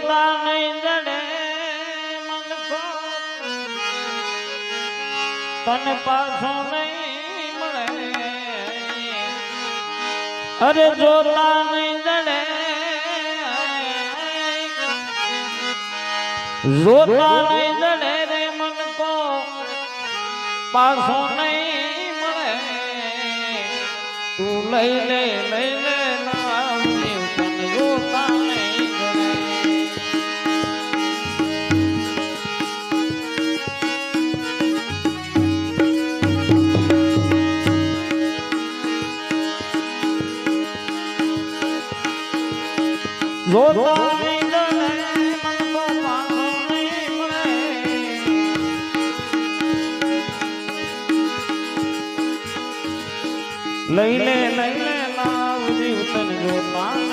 જોતા અરે જોતા નહીં જડે. જોતા નહીં જડે રે મન કો પાછો નહીં મળે. તું લઈ લે લઈ લે. જોતા નહીં જડે મન કો પાછો નહીં મળે લઈ લે લઈ લે લાવજી તને જોતા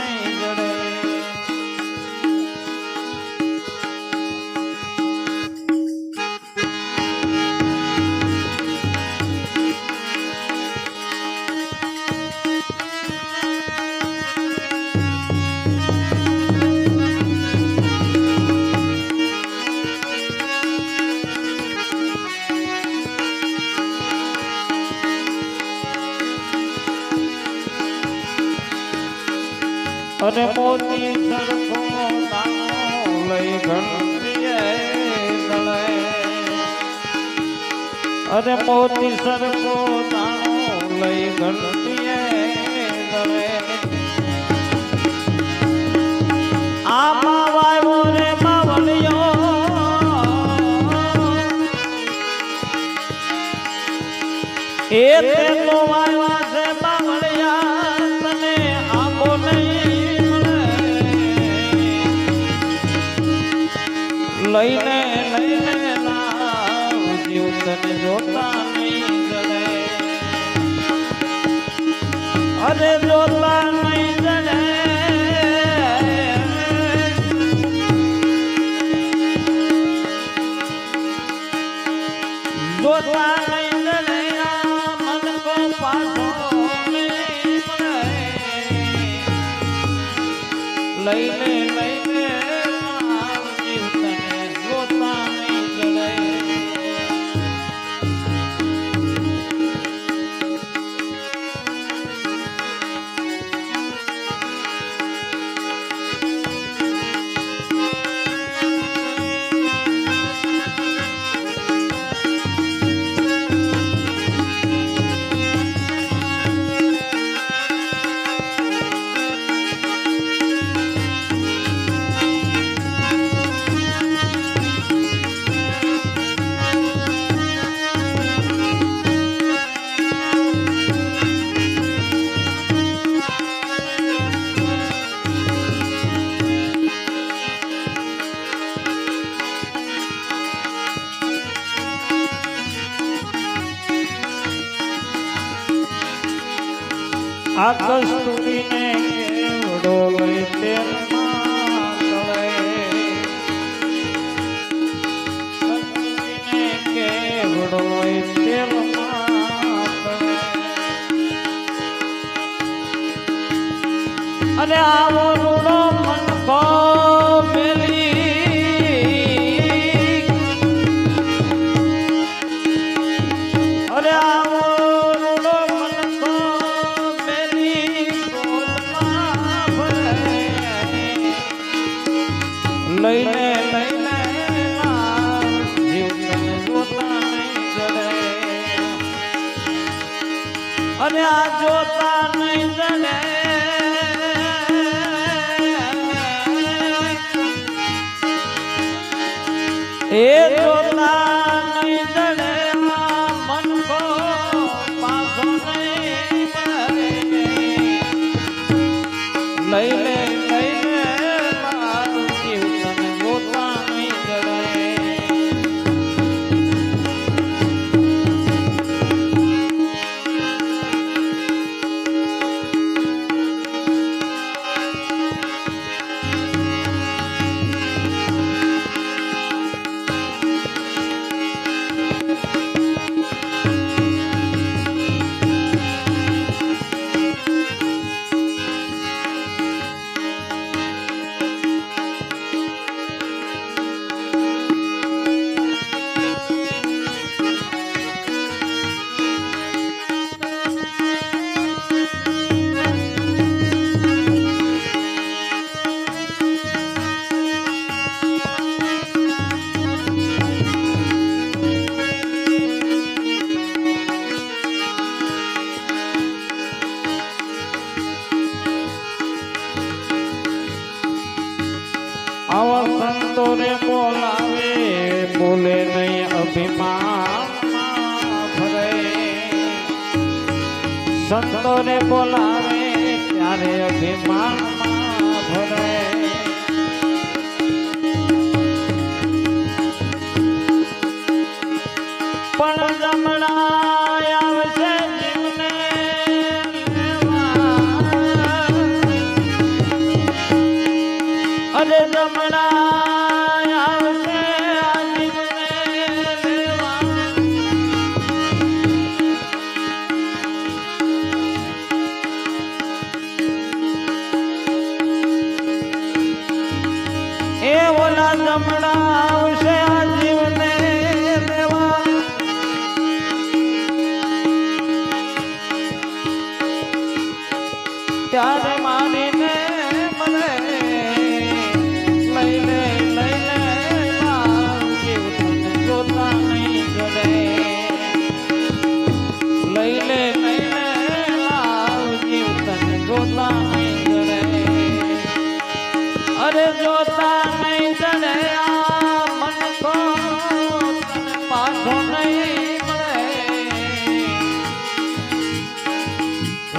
અને મોતી સરખો લઈ ઘંટીએ અને મોતી સરખો લઈ ઘંટીએ આમાં વાયો રે માવલિયો એ તે તો લઈને લઈને લાવજો તને જોતા નહીં જડે અરે જોતા નહીં જડે જોતા નહીં જડે મન કો પાછો લઈને લઈને આ કસ્તુરીને કેવડો લઈ કસ્તુરીને કેવડો લઈ તેલમાં અને આવો લઈને લઈને અને આ જોતા નહીં જડે એ જોતા અભિમાનમાં ભરે સંતોને બોલાવે, ત્યારે અભિમાનમાં ભરે પણ જમણા આવશે જીવને લેવા. અરે જમણા આવશે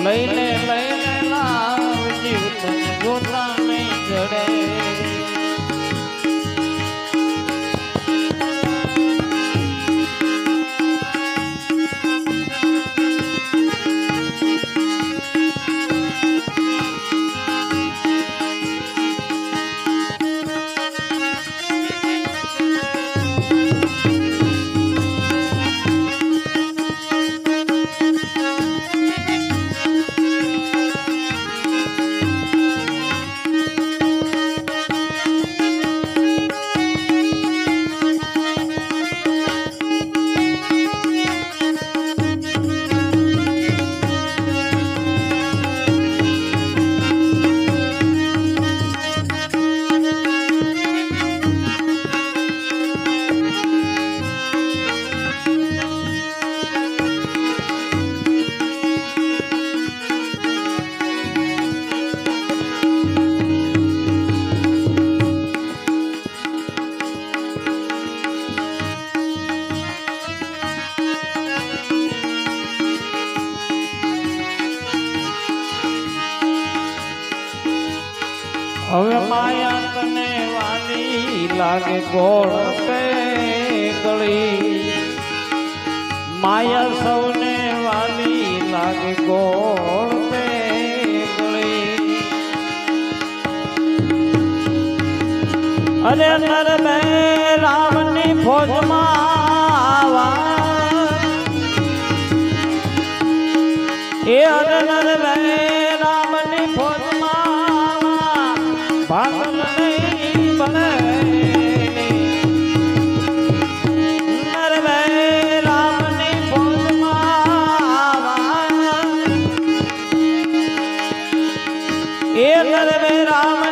લઈને હવે માયા તને વાલી લાગે ગોળ પે ગળી માયા સૌને વાલી લાગે ગોળ પે ગળી અરે નર બે રામની ફોજમાં એ અરે નર મે એ નર મે રામ